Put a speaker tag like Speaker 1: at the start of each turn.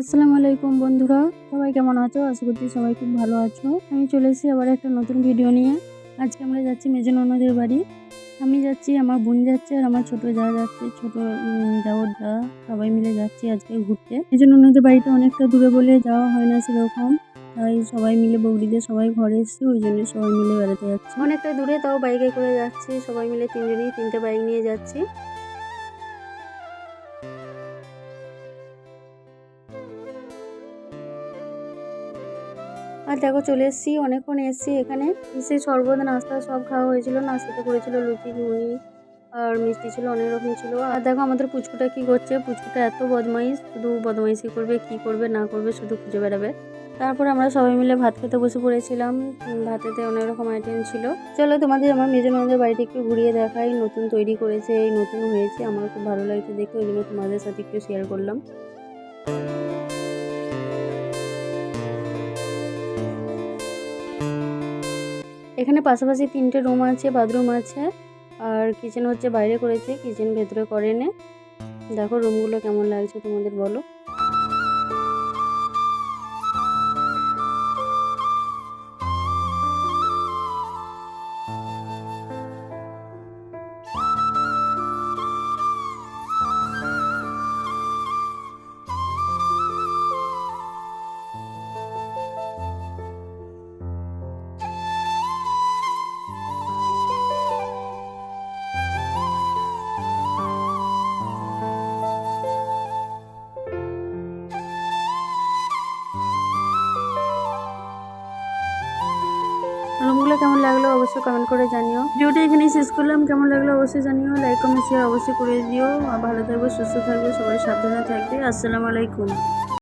Speaker 1: আসসালামু আলাইকুম বন্ধুরা, সবাই কেমন আছো? আশা করছি সবাই খুব ভালো আছো। আমি চলে এসেছি আবার একটা নতুন ভিডিও নিয়ে। আজকে আমরা যাচ্ছি মেজন ননদের বাড়ি। আমি যাচ্ছি, আমার বোন যাচ্ছে আর আমার ছোট যা যাচ্ছে, ছোট দেওর যা সবাই মিলে যাচ্ছি আজকে ঘুরতে। মেজন ননদের বাড়িটা অনেকটা দূরে বলে যাওয়া হয় না সেরকম। তাই সবাই মিলে বৌদিদের সবাই ঘরে এসেছি, ওই জন্য সবাই মিলে বেড়াতে যাচ্ছে। অনেকটা দূরে তাও বাইকে করে যাচ্ছি। সবাই মিলে তিনজনই তিনটে বাইক নিয়ে যাচ্ছি। আর দেখো চলে এসেছি, অনেকক্ষণ এসেছি এখানে। এসে শরবত, নাস্তা সব খাওয়া হয়েছিল। নাস্তাতে করেছিল লুচি, ঘুগনি আর মিষ্টি ছিল, অনেক রকম ছিল। আর দেখো আমাদের পুচকুটা কি করছে? পুচকুটা এত বদমাইশ, শুধু বদমাইশি করবে, কি করবে, না করবে, শুধু খুঁজে বেড়াবে। তারপর আমরা সবাই মিলে ভাত খেতে বসে পড়েছিলাম। ভাতেতে অনেক রকম আইটেম ছিল। চলো তোমাদের আমার মেজন আমাদের বাড়িতে একটু ঘুরিয়ে দেখাই। নতুন তৈরি করেছে, এই নতুন হয়েছে। আমার খুব ভালো লাগছে দেখে ওই জন্য তোমাদের সাথে একটু শেয়ার করলাম। এখানে পাশাপাশি তিনটে রুম আছে, বাথরুম আছে, আর কিচেন হচ্ছে বাইরে করেছে কিচেন ভেতরে করেনে। দেখো রুমগুলো কেমন লাগছে তোমাদের বলো। রুমগুলো কেমন লাগল অবশ্যই কমেন্ট করে জানিও। ভিডিওটা এখানে শেষ করলাম। কেমন লাগল অবশ্যই জানিও। লাইক কমেন্ট শেয়ার অবশ্যই করে দিও। ভালো থাকবে, সুস্থ থাকবে, সবাই সাবধানে থাকবে। আসসালামু আলাইকুম।